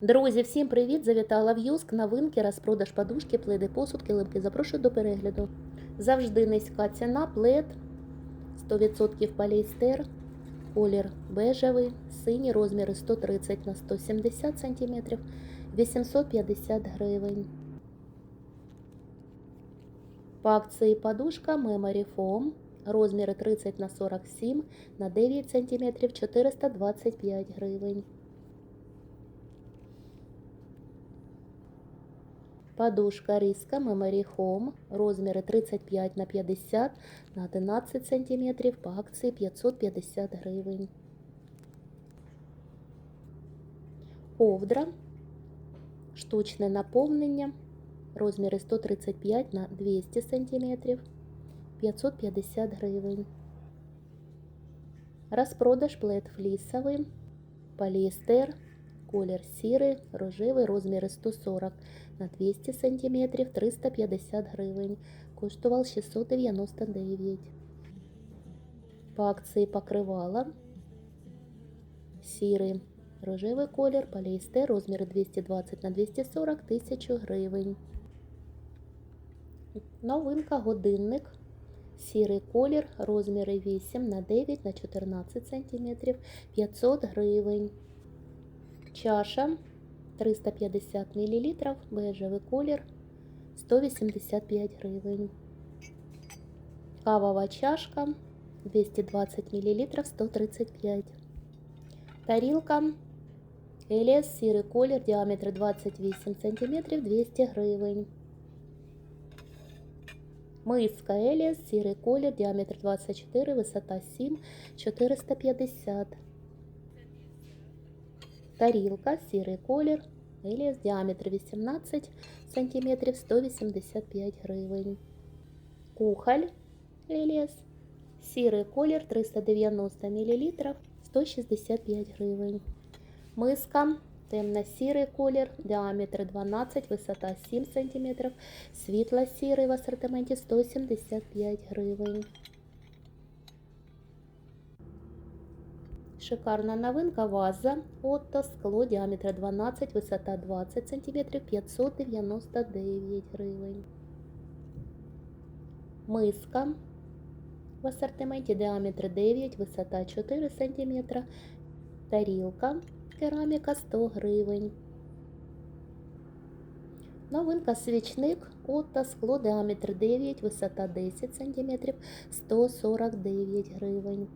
Друзі, всім привіт! Завітала в Юск, новинки, розпродаж подушки, пледи, посуд, килимки. Запрошую до перегляду. Завжди низька ціна, плед 100% поліестер, колір бежевий, сині розміри 130 на 170 см, 850 гривень. По акції подушка Memory Foam, розміри 30 на 47 на 9 см, 425 гривень. Подушка риска Memory Home, розміри 35 на 50 на 11 см, по акції 550 гривень. Ковдра, штучне наповнення, розміри 135 на 200 см, 550 гривень. Розпродаж плед флісовий, поліестер, колір сірий, рожевий, розміри 140 на 200 см 350 гривень. Коштував 699. По акції покривала. Сірий рожевий колір, поліестер, розміри 220 на 240 тисячу гривень. Новинка годинник. Сірий колір, розміри 8 на 9 на 14 см 500 гривень. Чаша 350 мл, бежевий колір 185 гривень. Кавова чашка 220 мл 135. Тарілка Еліас сірий колір, діаметр 28 см 200 гривень. Миска Еліас сірий колір, діаметр 24, висота 7, 450 Тарілка, сірий колір, Еліас, діаметр 18 см, 185 гривень. Кухоль Еліас, сірий колір, 390 мл, 165 гривень. Миска, темно-сірий колір, діаметр 12, висота 7 см, світло-сірий в асортименті 175 гривень. Шикарна новинка ваза Отто, скло, діаметр 12, висота 20 см, 599 гривень. Миска в асортименті діаметр 9, висота 4 см, тарілка, кераміка 100 гривень. Новинка свічник Отто, скло, діаметр 9, висота 10 см, 149 гривень.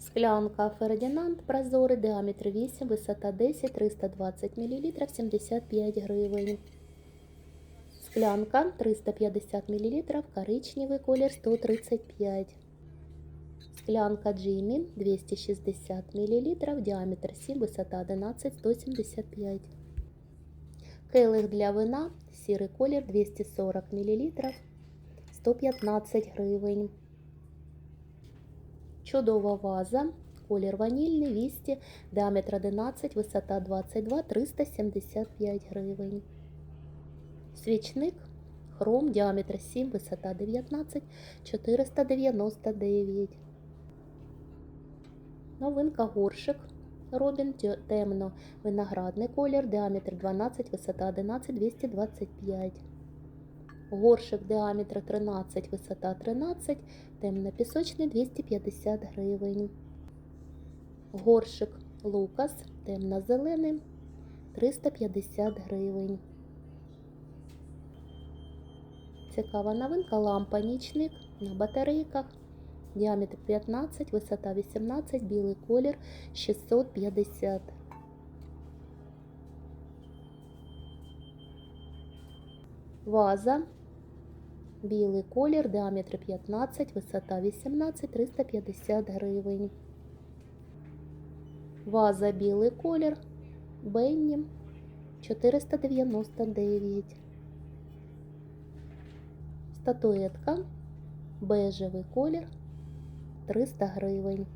Склянка Фердинанд прозорий, діаметр 8, висота 10, 320 мл, 75 гривень. Склянка 350 мл, коричневий колір 135. Склянка Джиммі 260 мл, діаметр 7, висота 11, 175. Келих для вина, сірий колір 240 мл, 115 гривень. Чудова ваза, колір ванільний, 200, діаметр 11, висота 22, 375 гривень. Свічник, хром, діаметр 7, висота 19, 499. Новинка горшик. Робін темно виноградний колір, діаметр 12, висота 11, 225. Горшик діаметр 13, висота 13, темно-пісочний 250 гривень. Горшик Лукас, темно-зелений 350 гривень. Цікава новинка лампа нічник на батарейках. Діаметр 15, висота 18, білий колір 650. Ваза Білий колір, діаметр 15, висота 18, 350 гривень. Ваза білий колір, Бенні 499. Статуетка, бежевий колір 300 гривень.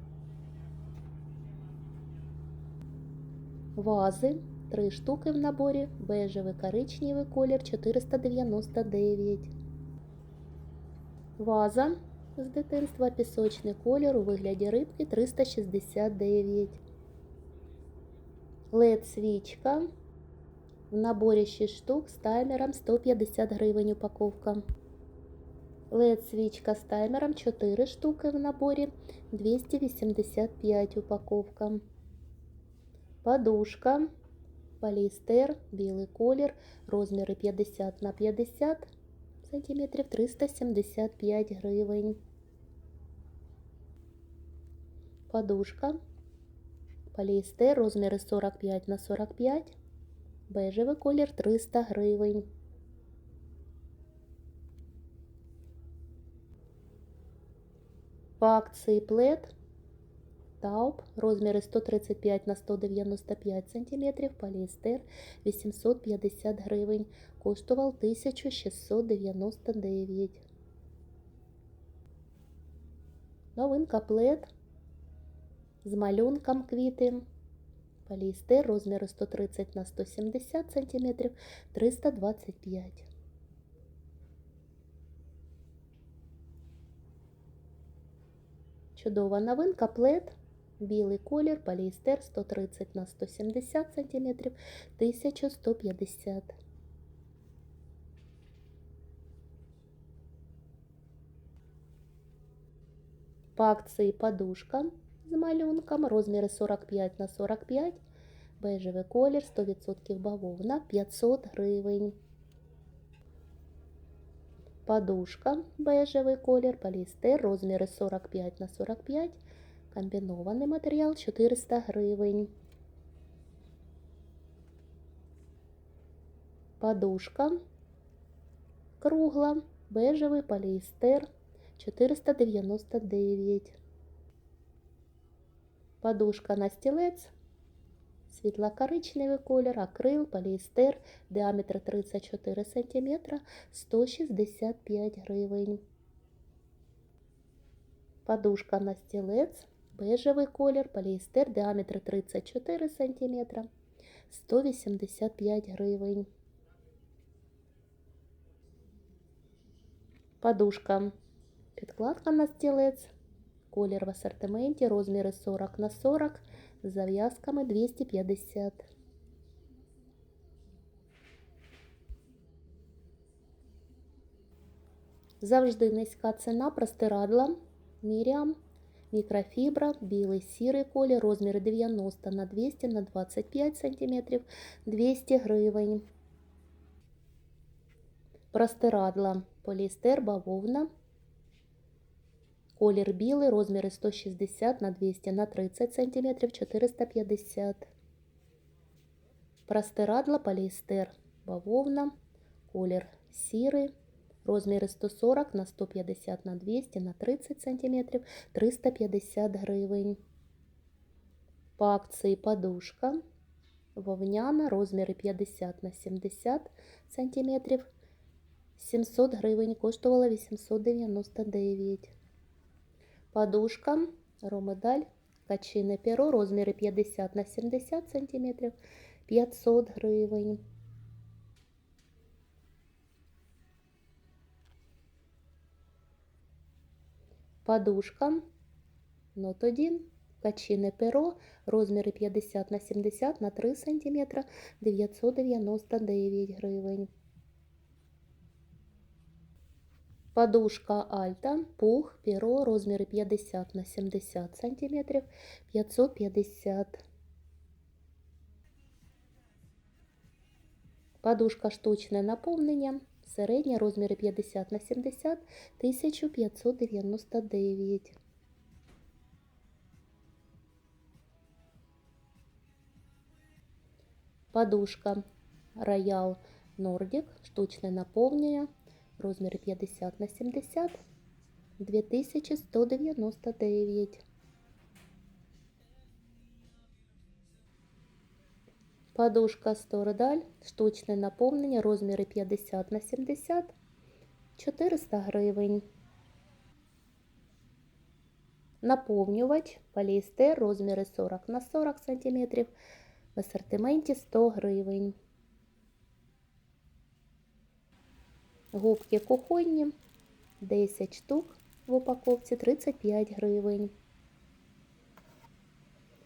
Вази 3 штуки в наборі, бежевий коричневий колір 499. Ваза з дитинства пісочний колір у вигляді рибки 369. led свічка в наборі 6 штук з таймером 150 гривень упаковка. led свічка з таймером 4 штуки в наборі 285 упаковка. Подушка, поліестер, білий колір, розміри 50 на 50 сантиметрів 375 гривень. Подушка, поліестер, розміри 45 на 45, бежевий колір 300 гривень. По акції плед Тауб, розміри 135 на 195 см, поліестер 850 гривень, коштував 1699. Новинка плед з малюнком квіти. Поліестер розміри 130 на 170 см, 325. Чудова новинка плед. Білий колір, поліестер 130 на 170 см, 1150. По акції подушка з малюнком, розміри 45 на 45, бежевий колір, 100% бавовна, 500 гривень. Подушка, бежевий колір, поліестер, розміри 45 на 45, комбінований матеріал 400 гривень. Подушка кругла, бежевий поліестер 499. Подушка на стілець, світло-коричневий колір, акрил, поліестер, діаметр 34 см, 165 гривень. Подушка на стілець, бежевий колір, поліестер, діаметр 34 см, 185 гривень. Подушка, підкладка на стілець, колір в асортименті, розміри 40 на 40, з зав'язками 250. Завжди низька ціна простирадла Міріам, мікрофібра, білий сірий колір, розміри 90 на 200 на 25 см, 200 гривень. Простирадла поліестер, бавовна. Колір білий, розміри 160 на 200 на 30 см, 450. Простирадла, поліестер, бавовна. Колір сірий. Розміри 140 на 150 на 200 на 30 см, 350 гривень. По акції подушка. Вовняна, розміри 50 на 70 см, 700 гривень, коштувала 899. Подушка, ромедаль, качине перо, розміри 50 на 70 см, 500 гривень. Подушка, нот 1, качине перо, розміри 50 на 70 на 3 см, 999 гривень. Подушка Альта, пух, перо, розміри 50 на 70 см, 550. Подушка штучне наповнення, середня, розміри 50 на 70, 1599. Подушка Royal Nordic, штучне наповнення, розміри 50 на 70, 2199. Подушка Стordal, штучне наповнення, розміри 50 на 70, 400 гривень. Наповнювач, поліестер, розміри 40 на 40 см, в асортименті 100 гривень. Губки кухонні 10 штук в упаковці 35 гривень.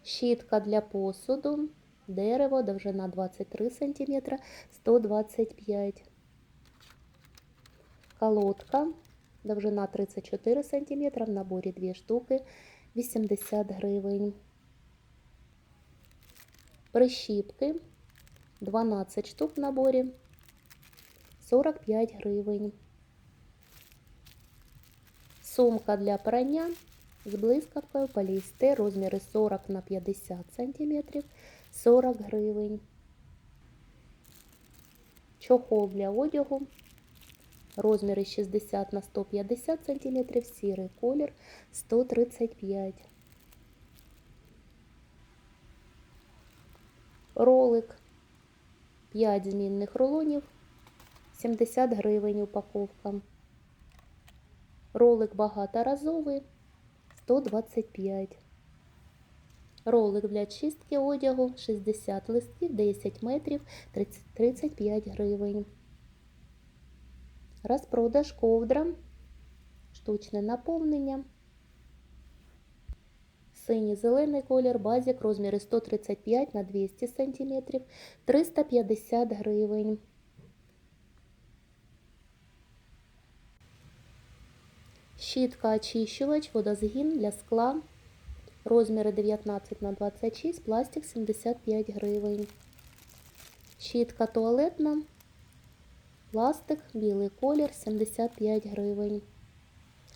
Щітка для посуду, дерево, довжина 23 см, 125 Колодка, довжина 34 см, в наборі 2 штуки, 80 гривень. Прищіпки 12 штук в наборі, 45 гривень. Сумка для прання з блискавкою поліестер розміри 40 на 50 см, 40 гривень. Чохол для одягу розміри 60 на 150 см, сірий колір 135 Ролик 5 змінних рулонів 70 гривень упаковка. Ролик багаторазовий 125. Ролик для чистки одягу 60 листків 10 метрів 30, 35 гривень. Розпродаж ковдра, штучне наповнення. Синій зелений колір, базік, розміри 135 на 200 см, 350 гривень. Щітка очищувач, водозгін для скла. Розміри 19 на 26, пластик 75 гривень. Щітка туалетна. Пластик, білий колір 75 гривень.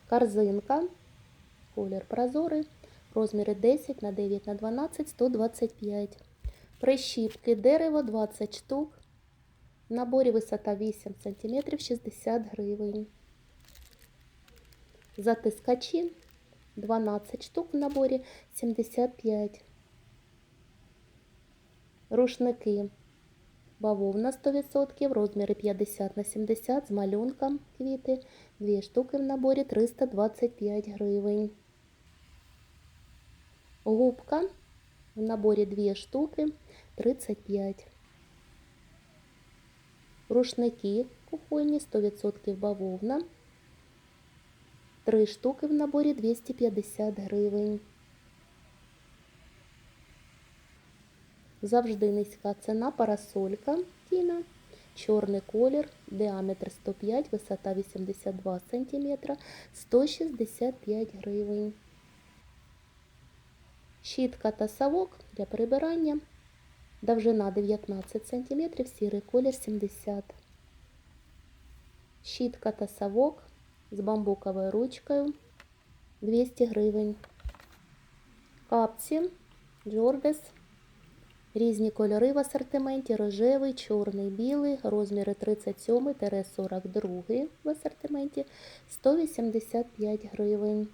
Корзинка. Колір прозорий. Розміри 10 на 9 на 12 125. Прищіпки дерево 20 штук. В наборі висота 8 см 60 гривень. Затискачі 12 штук в наборі 75. Рушники бавовна 100%, розміри 50 на 70 з малюнком квіти. 2 штуки в наборі 325 гривень. Губка в наборі 2 штуки 35. Рушники кухонні 100% бавовна. 3 штуки в наборі 250 гривень. Завжди низька ціна парасолька Тіна. Чорний колір, діаметр 105, висота 82 см, 165 гривень. Щітка та совок для прибирання. Довжина 19 см, сірий колір 70 Щітка та совок з бамбуковою ручкою 200 гривень. Капці Джордес. Різні кольори в асортименті рожевий, чорний, білий, розміри 37-42 в асортименті 185 гривень.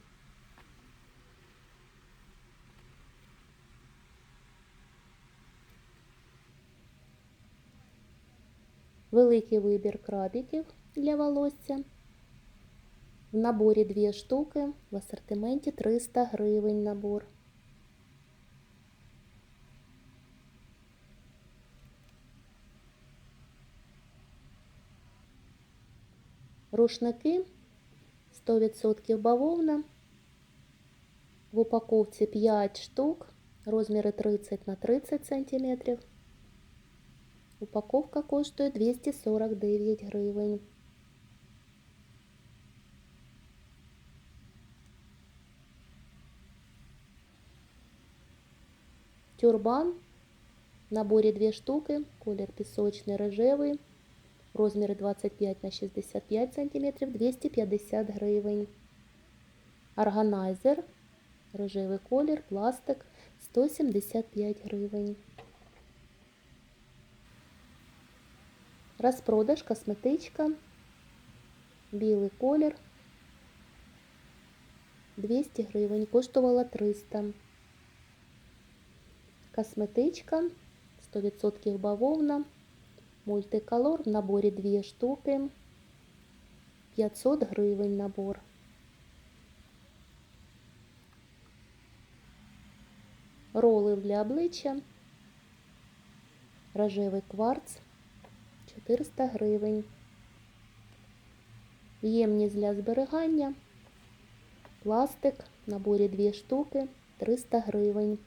Великий вибір крабіків для волосся. В наборі 2 штуки, в асортименті 300 гривень набор. Рушники 100% бавовна. В упаковці 5 штук, розміри 30 на 30 см. Упаковка коштує 249 гривень. Тюрбан в наборі 2 штуки, колір пісочний рожевий, розміри 25 на 65 см, 250 гривень. Органайзер, рожевий колір, пластик 175 гривень. Розпродаж косметичка, білий колір, 200 гривень, коштувала 300 Косметичка 100% бавовна, мультиколор в наборі 2 штуки, 500 гривень набор. Роли для обличчя, рожевий кварц 400 гривень. Ємність для зберігання Пластик в наборі 2 штуки 300 гривень.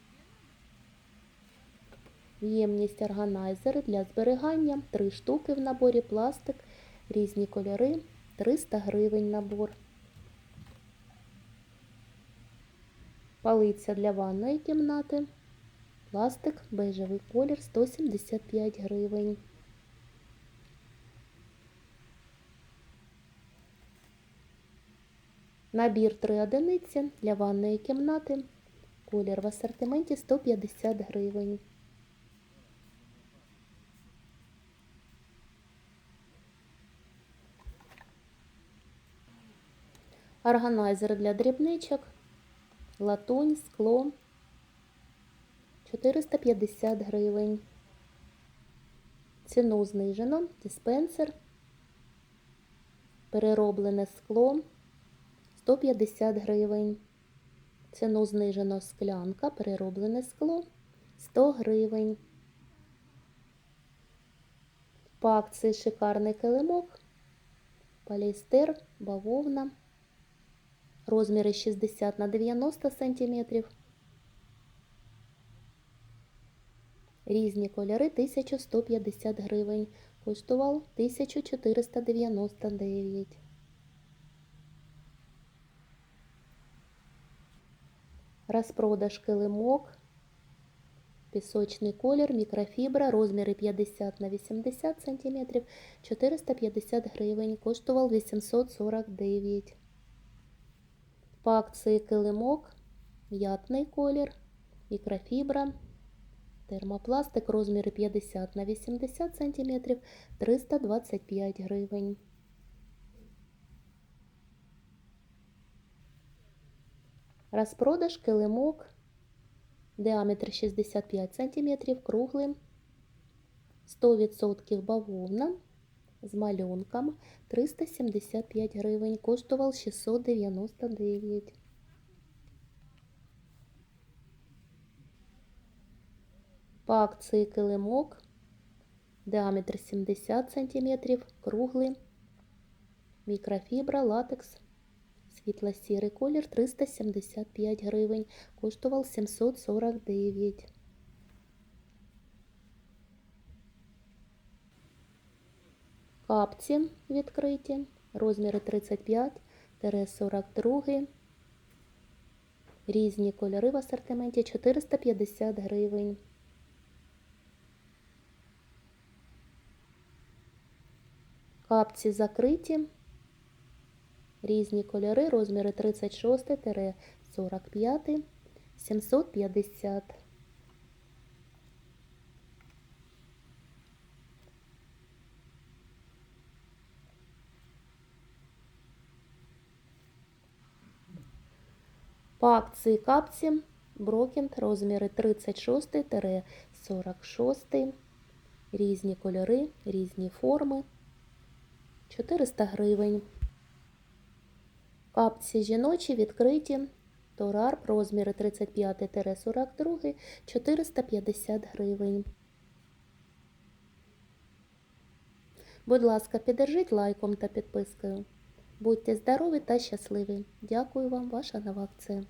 Ємність органайзер для зберігання 3 штуки в наборі пластик, різні кольори 300 гривень набор. Палиця для ванної кімнати. Пластик, бежевий колір 175 гривень. Набір 3 одиниці для ванної кімнати. Колір в асортименті 150 гривень. Органайзер для дрібничок. Латунь, скло 450 гривень. Ціну знижено. Диспенсер. Перероблене скло 150 гривень. Ціну знижено склянка, перероблене скло 100 гривень. По акції шикарний килимок, поліестер, бавовна, розміри 60 на 90 см. Різні кольори 1150 гривень. Коштував 1499. Розпродаж килимок, пісочний колір, мікрофібра, розміри 50 на 80 см, 450 гривень, коштував 849. По акції килимок, м'ятний колір, мікрофібра, термопластик, розміри 50 на 80 см, 325 гривень. Розпродаж килимок, діаметр 65 см, круглий, 100% бавовна з малюнком. 375 гривень, коштував 699. По акції килимок, діаметр 70 см, круглий, мікрофібра, латекс. Світло-сірий колір. 375 гривень, коштував 749. Капці відкриті, розміри 35-42, різні кольори в асортименті 450 гривень. Капці закриті. Різні кольори, розміри 36-45, 750. По акції капці Брокінг розміри 36-46, різні кольори, різні форми, 400 гривень. Капці жіночі відкриті. Торар розміри 35-42 450 гривень. Будь ласка, піддержіть лайком та підпискою. Будьте здорові та щасливі. Дякую вам, ваша нова акція.